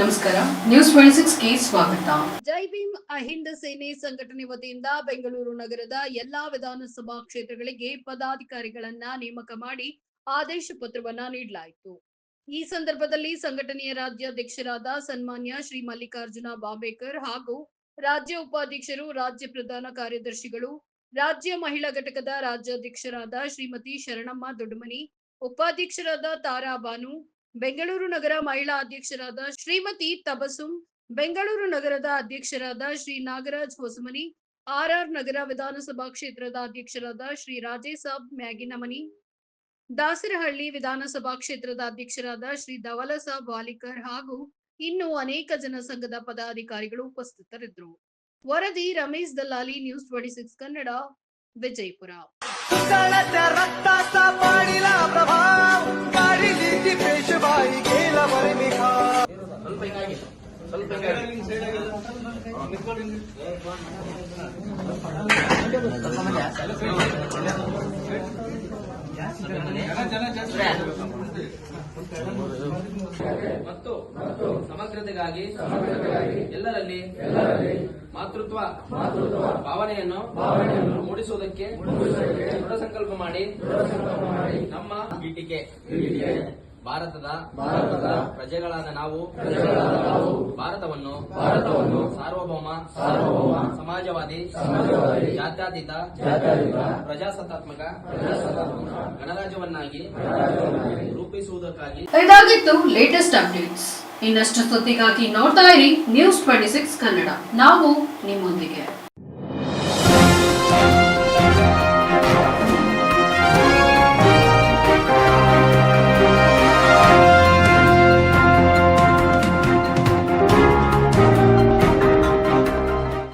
ನಮಸ್ಕಾರ. News twenty ಸಿಕ್ಸ್ಗೆ ಸ್ವಾಗತ. ಜೈ ಭೀಮ್, ಅಹಿಂದ ಸೇನೆ ಸಂಘಟನೆ ವತಿಯಿಂದ ಬೆಂಗಳೂರು ನಗರದ ಎಲ್ಲಾ ವಿಧಾನಸಭಾ ಕ್ಷೇತ್ರಗಳಿಗೆ ಪದಾಧಿಕಾರಿಗಳನ್ನ ನೇಮಕ ಮಾಡಿ ಆದೇಶ ಪತ್ರವನ್ನ ನೀಡಲಾಯಿತು. ಈ ಸಂದರ್ಭದಲ್ಲಿ ಸಂಘಟನೆಯ ರಾಜ್ಯಾಧ್ಯಕ್ಷರಾದ ಸನ್ಮಾನ್ಯ ಶ್ರೀ ಮಲ್ಲಿಕಾರ್ಜುನ ಬಾಬೇಕರ್ ಹಾಗೂ ರಾಜ್ಯ ಉಪಾಧ್ಯಕ್ಷರು, ರಾಜ್ಯ ಪ್ರಧಾನ ಕಾರ್ಯದರ್ಶಿಗಳು, ರಾಜ್ಯ ಮಹಿಳಾ ಘಟಕದ ರಾಜ್ಯಾಧ್ಯಕ್ಷರಾದ ಶ್ರೀಮತಿ ಶರಣಮ್ಮ ದೊಡ್ಡಮನಿ, ಉಪಾಧ್ಯಕ್ಷರಾದ ತಾರಾ ಬಾನು ಬೆಂಗಳೂರು ನಗರ ಮಹಿಳಾ ಅಧ್ಯಕ್ಷರಾದ ಶ್ರೀಮತಿ ತಬಸುಂ, ಬೆಂಗಳೂರು ನಗರದ ಅಧ್ಯಕ್ಷರಾದ ಶ್ರೀ ನಾಗರಾಜ್ ಹೊಸಮನಿ, ಆರ್ಆರ್ ನಗರ ವಿಧಾನಸಭಾ ಕ್ಷೇತ್ರದ ಅಧ್ಯಕ್ಷರಾದ ಶ್ರೀ ರಾಜೇಶ್ ಸಾಬ್ ಮ್ಯಾಗಿನಮನಿ, ದಾಸರಹಳ್ಳಿ ವಿಧಾನಸಭಾ ಕ್ಷೇತ್ರದ ಅಧ್ಯಕ್ಷರಾದ ಶ್ರೀ ಧವಲ ಸಾಬ್ ವಾಲಿಕರ್ ಹಾಗೂ ಇನ್ನು ಅನೇಕ ಜನ ಸಂಘದ ಪದಾಧಿಕಾರಿಗಳು ಉಪಸ್ಥಿತರಿದ್ದರು. ವರದಿ Ramesh Dallali News twenty six Kannada, Vijayapura. ಮತ್ತು ಸಮಗ್ರತೆಗಾಗಿ ಎಲ್ಲರಲ್ಲಿ ಮಾತೃತ್ವ ಮಾತೃತ್ವ ಭಾವನೆಯನ್ನು ಮೂಡಿಸುವುದಕ್ಕೆ ದೃಢ ಸಂಕಲ್ಪ ಮಾಡಿ ನಮ್ಮ ಟೀಕೆ. ಭಾರತದ ಭಾರತದ ಪ್ರಜೆಗಳಾದ ನಾವು ಭಾರತವನ್ನು ಭಾರತವನ್ನು ಸಾರ್ವಭೌಮ ಸಾರ್ವಭೌಮ ಸಮಾಜವಾದಿ ಸಮಾಜವಾದಿ ಜಾತ್ಯತೀತ ಜಾತ್ಯತೀತ ಪ್ರಜಾಸತ್ತಾತ್ಮಕ ಗಣರಾಜ್ಯವನ್ನಾಗಿ ರೂಪಿಸುವುದಕ್ಕಾಗಿ ಇದಾಗಿತ್ತು ಲೇಟೆಸ್ಟ್ ಅಪ್ಡೇಟ್ಸ್ ಇನ್ನಷ್ಟು ಸುದ್ದಿಗಾಗಿ ನೋಡ್ತಾ ಇರಿ ನ್ಯೂಸ್ ಟ್ವೆಂಟಿ ಸಿಕ್ಸ್ ಕನ್ನಡ. ನಾವು ನಿಮ್ಮೊಂದಿಗೆ.